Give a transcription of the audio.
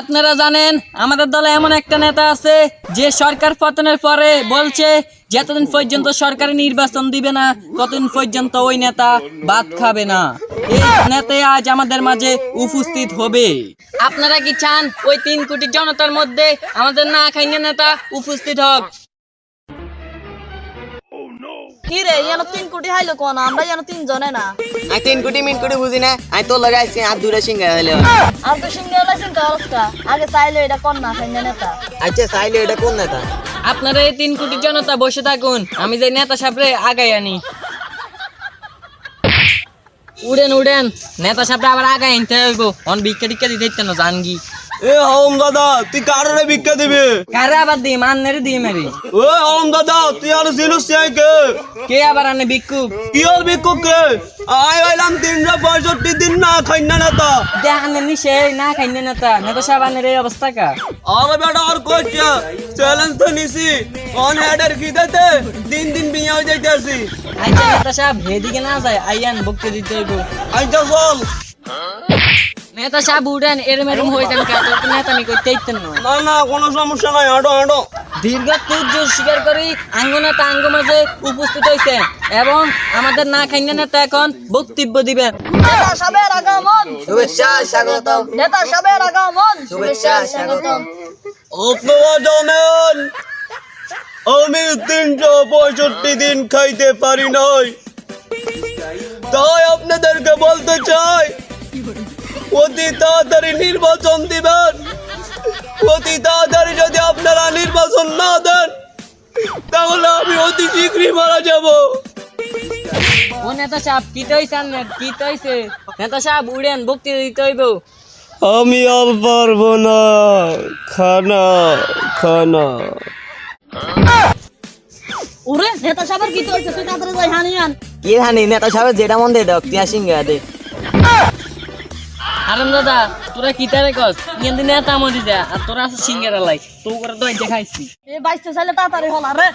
আপনারা জানেন, আমাদের দলে এমন একটা নেতা আছে, যে সরকার পতনের পরে বলছে, যতদিন পর্যন্ত সরকারি নির্বাচন দিবে না, ততদিন পর্যন্ত ওই নেতা বাদ খাবে না। এই নেতা আজ আমাদের মাঝে উপস্থিত হবে। আপনারা কি চান ওই তিন কোটি জনতার মধ্যে আমাদের না খাইনে নেতা উপস্থিত হোক? কি রে তিন কোটি হাইলো কোন? আমরা যেন তিন জনে না। আমি তিন কোটি মিন কোটি বুঝি না। আমি তোর লগে আইছি আর দূরে সিঙ্গা হইলে। আর তো সিঙ্গে লাইছেন তো অবস্থা আগে চাইলে এটা কর না নেতা। আচ্ছা চাইলে এটা কোন নেতা? আপনারা এই তিন কোটি জনতা বসে থাকুন আমি যে নেতা সাপরে আগাই আনি। উড়েন উড়েন নেতা সাপরে আবার আগাই আনতে হইব। অন ভিক্ষা টিক্ষা দিতে না জানগি। এ হম দাদা তুই কারণে ভিক্ষা দিবি? কারে আবার দিই মান্নের দিয়ে মেরি ও হম দাদা তুই আর জিনিস চাই কে? কে আবার আনে ভিক্ষুক? কি আর ভিক্ষুক কে? আই হইলাম তিনশো পঁয়ষট্টি দিন না খাই না নেতা দেখানের নিশে না খাইনে নেতা। নেতা সাহেব আনের এই অবস্থা কা আর বেটা আর কইছে চ্যালেঞ্জ তো নিছি। অন হেডের খিদেতে দিন দিন বিয়ে হয়ে যাইতেছি। আইসা নেতা সাহেব হেদিকে না যায় আইয়ান বকতে দিতে হইব। আইজা চল। নেতা সাহেব উড়েন এরম এরম হইতেন কে তোর তো নেতা নি করতে ইতেন না না না কোনো সমস্যা নাই হাঁটো হাঁটো। দীর্ঘ তুর্য স্বীকার করি আঙ্গ নেতা আঙ্গ মাঝে উপস্থিত হয়েছে এবং আমাদের না খাইনে নেতা এখন বক্তব্য দিবেন। নেতা সবের আগমন। শুভেচ্ছা স্বাগতম। নেতা সবের আগমন। শুভেচ্ছা স্বাগতম। আপনারা জানেন আমি তিনশো পঁয়ষট্টি দিন খাইতে পারি নাই। তাই আপনাদেরকে বলতে চাই অতি তাড়াতাড়ি নির্বাচন দিবেন। অতি তাড়াতাড়ি যদি আপনারা নির্বাচন না দেন তাহলে আমি অতি শীঘ্রই মারা যাব। ও নেতা সাহেব কি তৈছে কি তৈছে নেতা সাহেব উড়েন বক্তৃতা দিতে হইব। আমি আর পারব না। খানা খানা। ওরে নেতা সবের কি হইছে তুই তাড়াতাড়ি যাই হানিয়ান কি হানি? নেতা সাহেব যেটা মন দে আর দে। আরাম দাদা, তোরা কি তারে কস? ইয়ান নেতা মরি যা আর তোরা আছে সিঙ্গারা লাই তো করে দই দেখাইছি এই বাইশটা চাইলে তাড়াতাড়ি হলা রে